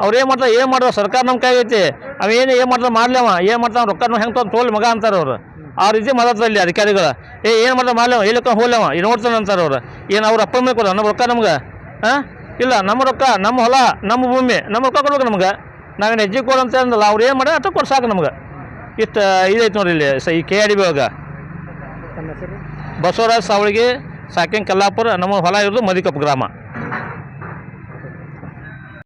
ಅವ್ರು ಏನು ಮಾಡ್ತಾರೆ ಏನು ಮಾಡ್ತಾರೆ ಸರ್ಕಾರ ನಮ್ಮ ಕೈ ಐತಿ. ಅವೇನು ಏನು ಮಾಡ್ತಾರೆ ಮಾಡ್ಲವ ಏನು ಮಾಡ್ತಾವ ರೊಕ್ಕ ಹೆಂಗೆ ತೊಗೊಂಡು ತೋಲ್ ಮಗ ಅಂತಾರೆ ಅವ್ರು. ಆ ರೀತಿ ಮಾತಾಡ್ತಾರೆ ಇಲ್ಲಿ ಅಧಿಕಾರಿಗಳು. ಏ ಏನು ಮಾಡ್ತಾರೆ ಮಾಡಲೇವ ಎಲ್ಲಿಕ ಹೋಗ್ಲೇವ ಇದು ನೋಡ್ತಾನೆ ಅಂತಾರೆ ಅವ್ರು. ಏನು ಅವ್ರ ಅಪ್ಪ ಮೇಲೆ ಕೊಡ ನಮ್ಮ ರೊಕ್ಕ ನಮ್ಗೆ? ಹಾಂ ಇಲ್ಲ ನಮ್ಮ ರೊಕ್ಕ ನಮ್ಮ ಹೊಲ ನಮ್ಮ ಭೂಮಿ ನಮ್ಮ ರೊಕ್ಕ ಕೊಡ್ಬೇಕು ನಮ್ಗೆ. ನಾವೇನು ಹೆಜ್ಜೆ ಕೊಡು ಅಂತ ಅಂದಲ್ಲ ಅವ್ರು ಏನು ಮಾಡ್ಯಾರ ಅಷ್ಟು ಕೊಡ್ಸಾಕ ಸಾಕು ನಮ್ಗೆ. ಇಷ್ಟು ಇದೈತೆ ನೋಡ್ರಿ ಇಲ್ಲಿ ಸ ಈ ಕೆ ಆರ್ ಡಿ ಬಿ ಒಳಗೆ. ಬಸವರಾಜ್ ಸಾವಳಿಗೆ ಸಾಕಿಂಗ್ ಕಲ್ಲಾಪುರ ನಮ್ಮ ಹೊಲ ಇರೋದು ಮದಿಕಪ್ಪ ಗ್ರಾಮ.